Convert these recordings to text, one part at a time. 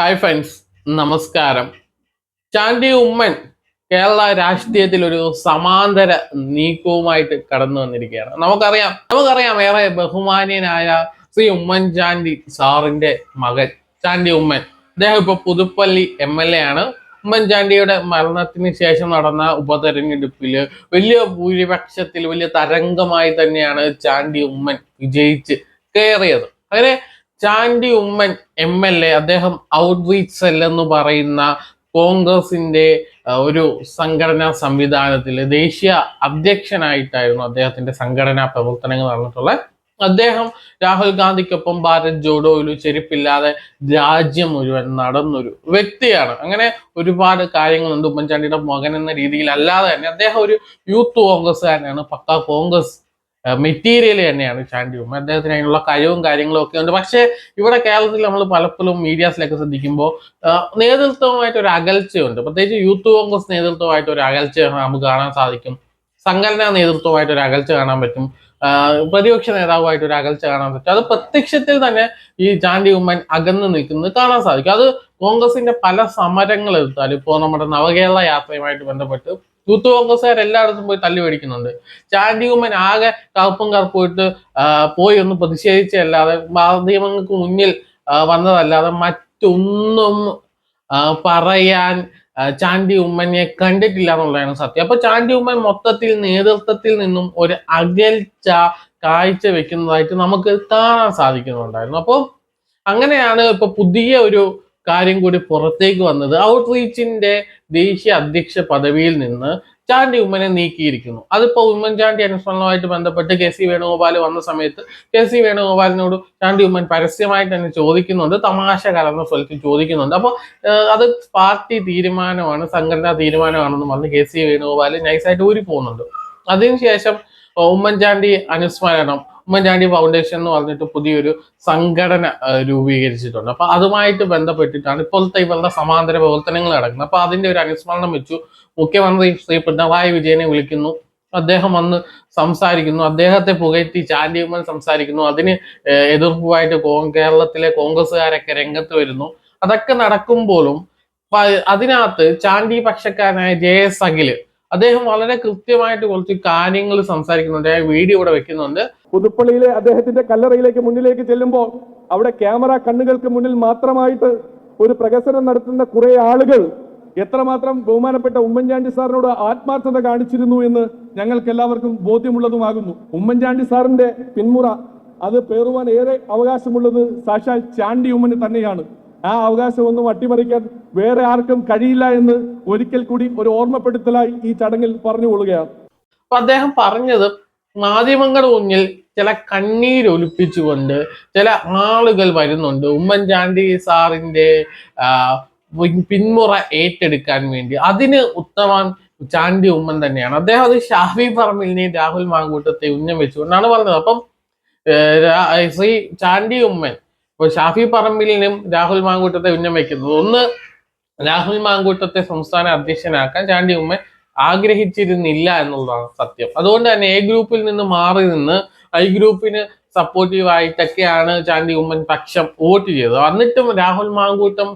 Hi friends നമസ്കാരം. ചാണ്ടി ഉമ്മൻ കേരള രാഷ്ട്രീയത്തിൽ ഒരു സമാന്തര നീക്കവുമായിട്ട് കടന്നു വന്നിരിക്കുകയാണ്. നമുക്കറിയാം നമുക്കറിയാം ഏറെ ബഹുമാനീയനായ ശ്രീ ഉമ്മൻചാണ്ടി സാറിന്റെ മകൻ ചാണ്ടി ഉമ്മൻ. അദ്ദേഹം ഇപ്പൊ പുതുപ്പള്ളി എം എൽ എ ആണ്. ഉമ്മൻചാണ്ടിയുടെ മരണത്തിന് ശേഷം നടന്ന ഉപതെരഞ്ഞെടുപ്പിൽ വലിയ ഭൂരിപക്ഷത്തിൽ വലിയ തരംഗമായി തന്നെയാണ് ചാണ്ടി ഉമ്മൻ വിജയിച്ച് കയറിയത്. അങ്ങനെ Chandy Oommen M L A അദ്ദേഹം ഔട്ട്റീച്ച് സെൽ എന്ന് പറയുന്ന കോൺഗ്രസിന്റെ ഒരു സംഘടനാ സംവിധാനത്തിൽ ദേശീയ അധ്യക്ഷനായിട്ടായിരുന്നു അദ്ദേഹത്തിന്റെ സംഘടനാ പ്രവർത്തനങ്ങൾ നടന്നിട്ടുള്ളത്. അദ്ദേഹം രാഹുൽ ഗാന്ധിക്കൊപ്പം ഭാരത് ജോഡോയിൽ ചെരുപ്പില്ലാതെ രാജ്യം മുഴുവൻ നടന്നൊരു വ്യക്തിയാണ്. അങ്ങനെ ഒരുപാട് കാര്യങ്ങളുണ്ട്. ഉമ്മൻചാണ്ടിയുടെ മകൻ എന്ന രീതിയിൽ അല്ലാതെ തന്നെ അദ്ദേഹം ഒരു യൂത്ത് കോൺഗ്രസ്സുകാരനാണ്. പക്കാ കോൺഗ്രസ് മെറ്റീരിയൽ തന്നെയാണ് ചാണ്ടി ഉമ്മ അദ്ദേഹത്തിന് അതിനുള്ള കഴിവും കാര്യങ്ങളും ഒക്കെ ഉണ്ട്. പക്ഷേ ഇവിടെ കേരളത്തിൽ നമ്മൾ പലപ്പോഴും മീഡിയാസിലൊക്കെ ശ്രദ്ധിക്കുമ്പോൾ നേതൃത്വമായിട്ട് ഒരു അകൽച്ചയുണ്ട്. പ്രത്യേകിച്ച് യൂത്ത് കോൺഗ്രസ് നേതൃത്വമായിട്ട് ഒരു അകൽച്ച നമുക്ക് കാണാൻ സാധിക്കും. സംഘടനാ നേതൃത്വമായിട്ട് ഒരു അകൽച്ച കാണാൻ പറ്റും. പ്രതിപക്ഷ നേതാവുമായിട്ട് ഒരു അകൽച്ച കാണാൻ പറ്റും. അത് പ്രത്യക്ഷത്തിൽ തന്നെ ഈ ചാണ്ടി ഉമ്മൻ അകന്നു നിൽക്കുന്നത് കാണാൻ സാധിക്കും. അത് കോൺഗ്രസിന്റെ പല സമരങ്ങൾ എടുത്താലും ഇപ്പോൾ നമ്മുടെ നവകേരള യാത്രയുമായിട്ട് ബന്ധപ്പെട്ട് യൂത്ത് കോൺഗ്രസ്സുകാർ എല്ലായിടത്തും പോയി തല്ലി മേടിക്കുന്നുണ്ട്. ചാണ്ടി ഉമ്മൻ ആകെ കറുപ്പും കറുപ്പുമായിട്ട് പോയി ഒന്ന് പ്രതിഷേധിച്ചല്ലാതെ മാധ്യമങ്ങൾക്ക് മുന്നിൽ വന്നതല്ലാതെ മറ്റൊന്നും പറയാൻ ചാണ്ടി ഉമ്മനെ കണ്ടിട്ടില്ല എന്നുള്ളതാണ് സത്യം. അപ്പൊ ചാണ്ടി ഉമ്മൻ മൊത്തത്തിൽ നേതൃത്വത്തിൽ നിന്നും ഒരു അകൽച്ച കാഴ്ച വെക്കുന്നതായിട്ട് നമുക്ക് കാണാൻ സാധിക്കുന്നുണ്ടായിരുന്നു. അപ്പോൾ അങ്ങനെയാണ് ഇപ്പൊ പുതിയ ഒരു കാര്യം കൂടി പുറത്തേക്ക് വന്നത് ഔട്ട് റീച്ചിന്റെ ദേശീയ അധ്യക്ഷ പദവിയിൽ നിന്ന് ചാണ്ടി ഉമ്മനെ നീക്കിയിരിക്കുന്നു. അതിപ്പോ ഉമ്മൻചാണ്ടി അനുസ്മരണവുമായിട്ട് ബന്ധപ്പെട്ട് കെ സി വേണുഗോപാൽ വന്ന സമയത്ത് കെ സി വേണുഗോപാലിനോട് ചാണ്ടി ഉമ്മൻ പരസ്യമായിട്ട് തന്നെ ചോദിക്കുന്നുണ്ട് തമാശ കലർന്ന സ്വലത്തിൽ ചോദിക്കുന്നുണ്ട്. അപ്പോൾ അത് പാർട്ടി തീരുമാനമാണ് സംഘടനാ തീരുമാനമാണെന്ന് പറഞ്ഞ് കെ സി വേണുഗോപാൽ നൈസായിട്ട് ഊരി പോകുന്നുണ്ട് അതിനുശേഷം ഉമ്മൻചാണ്ടി അനുസ്മരണം ഉമ്മൻചാണ്ടി ഫൗണ്ടേഷൻ എന്ന് പറഞ്ഞിട്ട് പുതിയൊരു സംഘടന രൂപീകരിച്ചിട്ടുണ്ട്. അപ്പൊ അതുമായിട്ട് ബന്ധപ്പെട്ടിട്ടാണ് ഇപ്പോഴത്തെ ഇവരുടെ സമാന്തര പ്രവർത്തനങ്ങൾ നടക്കുന്നത്. അപ്പൊ അതിന്റെ ഒരു അനുസ്മരണം വെച്ചു. മുഖ്യമന്ത്രി ശ്രീ പിണറായി വിജയനെ വിളിക്കുന്നു. അദ്ദേഹം വന്ന് സംസാരിക്കുന്നു. അദ്ദേഹത്തെ പുകഴ്ത്തി ചാണ്ടി ഉമ്മൻ സംസാരിക്കുന്നു. അതിന് എതിർപ്പുമായിട്ട് കേരളത്തിലെ കോൺഗ്രസ്സുകാരൊക്കെ രംഗത്ത് വരുന്നു. അതൊക്കെ നടക്കുമ്പോഴും അതിനകത്ത് ചാണ്ടി പക്ഷക്കാരനായ ജെ എസ് അഖിൽ അദ്ദേഹം വളരെ കൃത്യമായിട്ട് കുറച്ച് കാര്യങ്ങൾ സംസാരിക്കുന്നുണ്ട്. വീഡിയോ ഇവിടെ വെക്കുന്നുണ്ട്. പുതുപ്പള്ളിയിലെ അദ്ദേഹത്തിന്റെ കല്ലറയിലേക്ക് മുന്നിലേക്ക് ചെല്ലുമ്പോൾ അവിടെ ക്യാമറ കണ്ണുകൾക്ക് മുന്നിൽ മാത്രമായിട്ട് ഒരു പ്രകസനം നടത്തുന്ന കുറെ ആളുകൾ എത്രമാത്രം ബഹുമാനപ്പെട്ട ഉമ്മൻചാണ്ടി സാറിനോട് ആത്മാർത്ഥത കാണിച്ചിരുന്നു എന്ന് ഞങ്ങൾക്ക് എല്ലാവർക്കും ബോധ്യമുള്ളതുമാകുന്നു. ഉമ്മൻചാണ്ടി സാറിന്റെ പിന്മുറ അത് പേറുവാൻ ഏറെ അവകാശമുള്ളത് സാക്ഷാൽ ചാണ്ടി ഉമ്മന് തന്നെയാണ്. ആ അവകാശം ഒന്നും അട്ടിമറിക്കാൻ വേറെ ആർക്കും കഴിയില്ല എന്ന് ഒരിക്കൽ കൂടി ഒരു ഓർമ്മപ്പെടുത്തലായി ഈ ചടങ്ങിൽ പറഞ്ഞുകൊള്ളുകയാണ് അദ്ദേഹം പറഞ്ഞത് മാധ്യമങ്ങളുടെ മുന്നിൽ ചില കണ്ണീരൊലിപ്പിച്ചുകൊണ്ട് ചില ആളുകൾ വരുന്നുണ്ട്. ഉമ്മൻചാണ്ടി പിൻ- പിന്മുറ ഏറ്റെടുക്കാൻ വേണ്ടി. അതിന് ഉത്തമൻ ചാണ്ടി ഉമ്മൻ തന്നെയാണ്. അദ്ദേഹം അത് ഷാഫി പറമ്പിലിനെയും രാഹുൽ മാങ്കൂട്ടത്തെ ഉന്നം വെച്ചുകൊണ്ടാണ് പറഞ്ഞത്. അപ്പം ശ്രീ ചാണ്ടി ഉമ്മൻ ഇപ്പൊ ഷാഫി പറമ്പിലിനും രാഹുൽ മാങ്കൂട്ടത്തെ ഉന്നം വെക്കുന്നത്. ഒന്ന് രാഹുൽ മാങ്കൂട്ടത്തെ സംസ്ഥാന അധ്യക്ഷനാക്കാൻ ചാണ്ടി ഉമ്മൻ ആഗ്രഹിച്ചിരുന്നില്ല എന്നുള്ളതാണ് സത്യം. അതുകൊണ്ട് തന്നെ എ ഗ്രൂപ്പിൽ നിന്ന് മാറി നിന്ന് ഐ ഗ്രൂപ്പിന് സപ്പോർട്ടീവ് ആയിട്ടൊക്കെയാണ് ചാണ്ടി ഉമ്മൻ പക്ഷം വോട്ട് ചെയ്തത്. എന്നിട്ടും രാഹുൽ മാങ്കൂട്ടം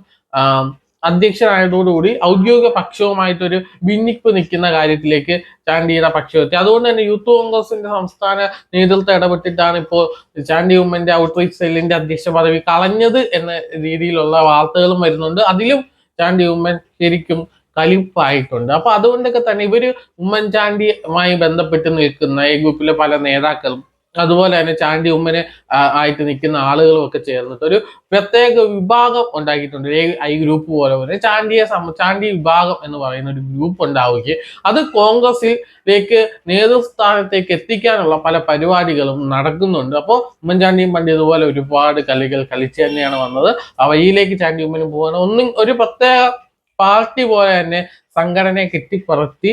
അധ്യക്ഷനായതോടുകൂടി ഔദ്യോഗിക പക്ഷവുമായിട്ടൊരു ഭിന്നിപ്പ് നിൽക്കുന്ന കാര്യത്തിലേക്ക് ചാണ്ടിയുടെ പക്ഷം എത്തി. അതുകൊണ്ട് തന്നെ യൂത്ത് കോൺഗ്രസിന്റെ സംസ്ഥാന നേതൃത്വം ഇടപെട്ടിട്ടാണ് ഇപ്പോൾ ചാണ്ടി ഉമ്മന്റെ ഔട്ട്റീച്ച് സെല്ലിന്റെ അധ്യക്ഷ പദവി കളഞ്ഞത് എന്ന രീതിയിലുള്ള വാർത്തകളും വരുന്നുണ്ട്. അതിലും ചാണ്ടി ഉമ്മൻ ശരിക്കും കലിപ്പായിട്ടുണ്ട്. അപ്പൊ അതുകൊണ്ടൊക്കെ തന്നെ ഇവർ ഉമ്മൻചാണ്ടിയുമായി ബന്ധപ്പെട്ട് നിൽക്കുന്ന ഈ ഗ്രൂപ്പിലെ പല നേതാക്കളും അതുപോലെ തന്നെ ചാണ്ടി ഉമ്മനെ ആയിട്ട് നിൽക്കുന്ന ആളുകളും ഒക്കെ ചേർന്നിട്ട് ഒരു പ്രത്യേക വിഭാഗം ഉണ്ടാക്കിയിട്ടുണ്ട്. ഐ ഗ്രൂപ്പ് പോലെ പോലെ ചാണ്ടിയെ ചാണ്ടി വിഭാഗം എന്ന് പറയുന്ന ഒരു ഗ്രൂപ്പ് ഉണ്ടാവുകയും അത് കോൺഗ്രസിലേക്ക് നേതൃസ്ഥാനത്തേക്ക് എത്തിക്കാനുള്ള പല പരിപാടികളും നടക്കുന്നുണ്ട്. അപ്പോൾ ഉമ്മൻചാണ്ടിയും പണ്ട് ഇതുപോലെ ഒരുപാട് കളികൾ കളിച്ച് തന്നെയാണ് വന്നത്. അവയിലേക്ക് ചാണ്ടി ഉമ്മനും പോകാൻ ഒന്നും ഒരു പ്രത്യേക പാർട്ടി പോലെ തന്നെ സംഘടനയെ കെട്ടിപ്പറത്തി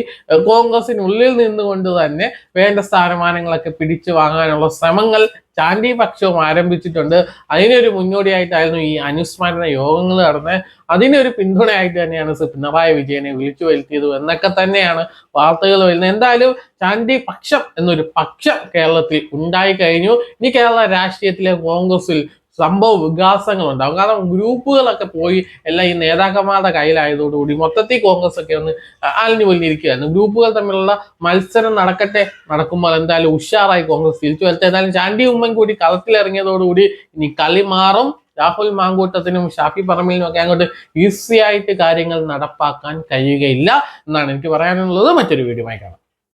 കോൺഗ്രസിനുള്ളിൽ നിന്നുകൊണ്ട് തന്നെ വേണ്ട സ്ഥാനമാനങ്ങളൊക്കെ പിടിച്ചു വാങ്ങാനുള്ള ശ്രമങ്ങൾ ചാണ്ടി പക്ഷവും ആരംഭിച്ചിട്ടുണ്ട്. അതിനൊരു മുന്നോടിയായിട്ടായിരുന്നു ഈ അനുസ്മരണ യോഗങ്ങൾ നടന്നത്. അതിനൊരു പിന്തുണയായിട്ട് തന്നെയാണ് പിണറായി വിജയനെ വിളിച്ചു വരുത്തിയത് എന്നൊക്കെ തന്നെയാണ് വാർത്തകൾ വരുന്നത്. എന്തായാലും ചാണ്ടി പക്ഷം എന്നൊരു പക്ഷം കേരളത്തിൽ ഉണ്ടായി കഴിഞ്ഞു ഇനി കേരള രാഷ്ട്രീയത്തിലെ കോൺഗ്രസിൽ സംഭവ വികാസങ്ങൾ ഉണ്ടാവും കാരണം ഗ്രൂപ്പുകളൊക്കെ പോയി എല്ലാം ഈ നേതാക്കന്മാരുടെ കയ്യിലായതോടുകൂടി മൊത്തത്തിൽ കോൺഗ്രസ് ഒക്കെ ഒന്ന് അലിഞ്ഞു വലിയിരിക്കുകയായിരുന്നു ഗ്രൂപ്പുകൾ തമ്മിലുള്ള മത്സരം നടക്കട്ടെ നടക്കുമ്പോൾ എന്തായാലും ഉഷാറായി കോൺഗ്രസ് തിരിച്ചു വരട്ടെ. എന്തായാലും ചാണ്ടി ഉമ്മൻ കൂടി കളത്തിലിറങ്ങിയതോടുകൂടി ഇനി കളി മാറും. രാഹുൽ മാങ്കൂട്ടത്തിനും ഷാഫി പറമ്പിലിനും ഒക്കെ അങ്ങോട്ട് ഈസിയായിട്ട് കാര്യങ്ങൾ നടപ്പാക്കാൻ കഴിയുകയില്ല എന്നാണ് എനിക്ക് പറയാനുള്ളത്. മറ്റൊരു വീഡിയോ കാണാം.